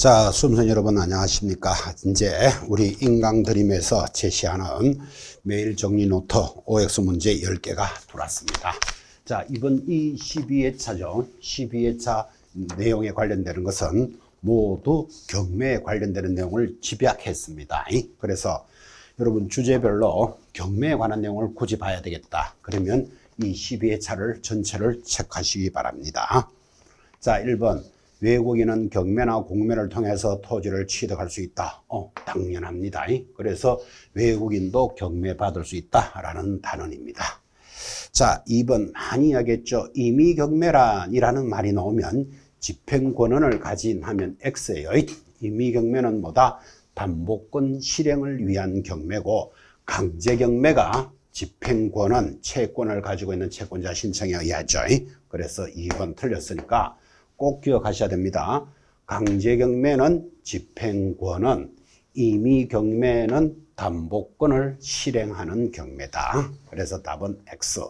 자, 수험생 여러분 안녕하십니까? 이제 우리 인강드림에서 제시하는 매일 정리 노트 OX 문제 10개가 들어왔습니다. 자, 이번 이 12회차죠. 12회차 내용에 관련되는 것은 모두 경매에 관련되는 내용을 집약했습니다. 그래서 여러분 주제별로 경매에 관한 내용을 굳이 봐야 되겠다. 그러면 이 12회차를 전체를 체크하시기 바랍니다. 자, 1번. 외국인은 경매나 공매를 통해서 토지를 취득할 수 있다. 어, 당연합니다. 그래서 외국인도 경매 받을 수 있다라는 단언입니다. 자, 2번 많이 하겠죠. 이미 경매란이라는 말이 나오면 집행 권한을 가진 하면 X예요. 이미 경매는 뭐다? 담보권 실행을 위한 경매고 강제 경매가 집행 권한, 채권을 가지고 있는 채권자 신청에 의하죠. 그래서 2번 틀렸으니까 꼭 기억하셔야 됩니다. 강제 경매는 집행권은 임의 경매는 담보권을 실행하는 경매다. 그래서 답은 X.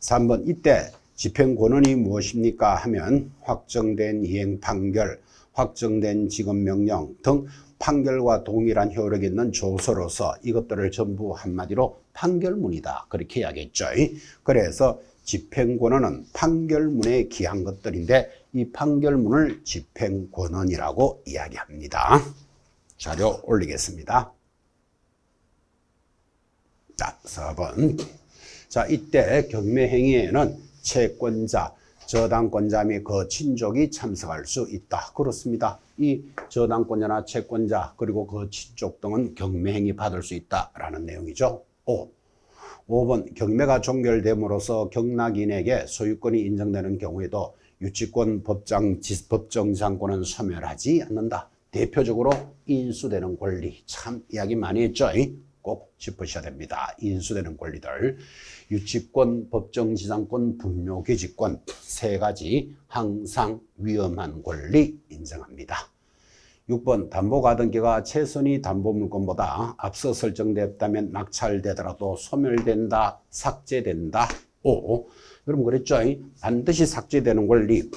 3번 이때 집행권한이 무엇입니까 하면 확정된 이행 판결, 확정된 지급명령 등 판결과 동일한 효력이 있는 조서로서 이것들을 전부 한마디로 판결문이다. 그렇게 이야기했죠. 그래서 집행권한은 판결문에 기한 것들인데 이 판결문을 집행권한이라고 이야기합니다. 자료 올리겠습니다. 자, 4번. 자, 이때 경매행위에는 채권자, 저당권자 및 그 친족이 참석할 수 있다. 그렇습니다. 이 저당권자나 채권자 그리고 그 친족 등은 경매행위 받을 수 있다라는 내용이죠. 5. 5번 경매가 종결됨으로써 경락인에게 소유권이 인정되는 경우에도 유치권 법정, 법정지상권은 소멸하지 않는다. 대표적으로 인수되는 권리 참 이야기 많이 했죠. 꼭 짚으셔야 됩니다. 인수되는 권리들 유치권, 법정지상권, 분묘기지권 세 가지 항상 위험한 권리 인정합니다. 6번 담보가등기가 최선희 담보물건보다 앞서 설정됐다면 낙찰되더라도 소멸된다, 삭제된다. 5. 여러분 그랬죠? 반드시 삭제되는 권리.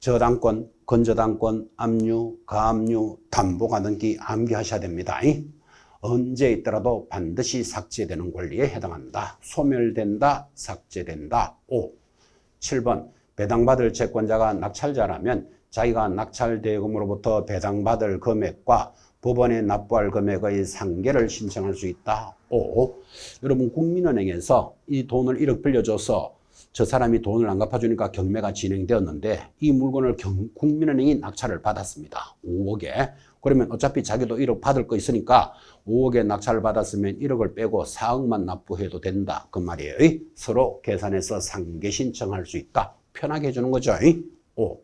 저당권, 건저당권, 압류, 가압류, 담보가등기 암기하셔야 됩니다. 언제 있더라도 반드시 삭제되는 권리에 해당한다. 소멸된다, 삭제된다. 5. 7번 배당받을 채권자가 낙찰자라면 자기가 낙찰 대금으로부터 배당받을 금액과 법원에 납부할 금액의 상계를 신청할 수 있다. 5. 여러분 국민은행에서 이 돈을 1억 빌려줘서 저 사람이 돈을 안 갚아주니까 경매가 진행되었는데 이 물건을 경, 국민은행이 낙찰을 받았습니다. 5억에. 그러면 어차피 자기도 1억 받을 거 있으니까 5억에 낙찰을 받았으면 1억을 빼고 4억만 납부해도 된다. 그 말이에요. 서로 계산해서 상계 신청할 수 있다. 편하게 해주는 거죠. 5.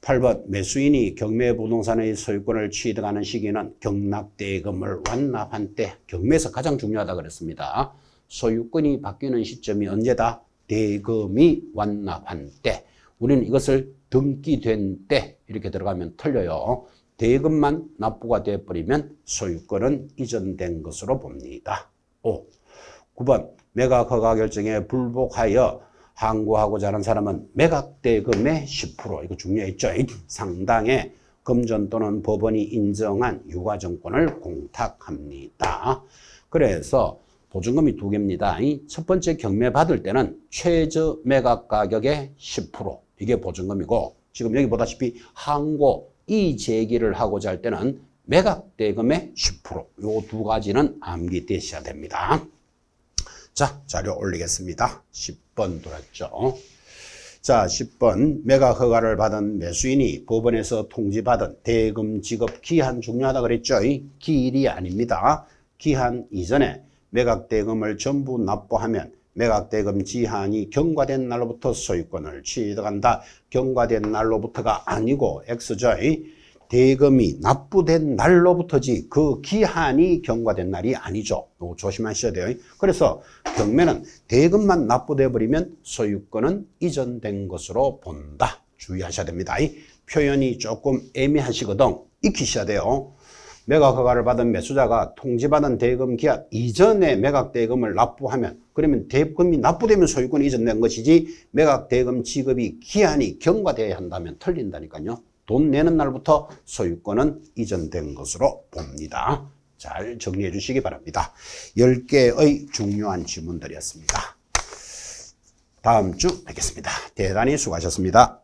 8번 매수인이 경매 부동산의 소유권을 취득하는 시기는 경락대금을 완납한 때 경매에서 가장 중요하다 그랬습니다. 소유권이 바뀌는 시점이 언제다? 대금이 완납한 때. 우리는 이것을 등기된 때 이렇게 들어가면 틀려요. 대금만 납부가 되어버리면 소유권은 이전된 것으로 봅니다. 5. 9번 매각 허가 결정에 불복하여 항고하고자 하는 사람은 매각 대금의 10% 이거 중요했죠. 상당의 금전 또는 법원이 인정한 유가정권을 공탁합니다. 그래서 보증금이 두 개입니다. 첫 번째 경매 받을 때는 최저 매각 가격의 10% 이게 보증금이고 지금 여기 보다시피 항고 이 제기를 하고자 할 때는 매각 대금의 10%요 두 가지는 암기되셔야 됩니다. 자, 자료 올리겠습니다. 10번 돌았죠. 자, 10번 매각 허가를 받은 매수인이 법원에서 통지받은 대금 지급 기한 중요하다 그랬죠. 기일이 아닙니다. 기한 이전에 매각 대금을 전부 납부하면 매각 대금 지한이 경과된 날로부터 소유권을 취득한다. 경과된 날로부터가 아니고 X죠. 대금이 납부된 날로부터지 그 기한이 경과된 날이 아니죠. 조심하셔야 돼요. 그래서 경매는 대금만 납부돼 버리면 소유권은 이전된 것으로 본다. 주의하셔야 됩니다. 이 표현이 조금 애매하시거든. 익히셔야 돼요. 매각 허가를 받은 매수자가 통지받은 대금 기한 이전에 매각 대금을 납부하면 그러면 대금이 납부되면 소유권이 이전된 것이지 매각 대금 지급이 기한이 경과되어야 한다면 틀린다니까요. 돈 내는 날부터 소유권은 이전된 것으로 봅니다. 잘 정리해 주시기 바랍니다. 10개의 중요한 질문들이었습니다. 다음 주 뵙겠습니다. 대단히 수고하셨습니다.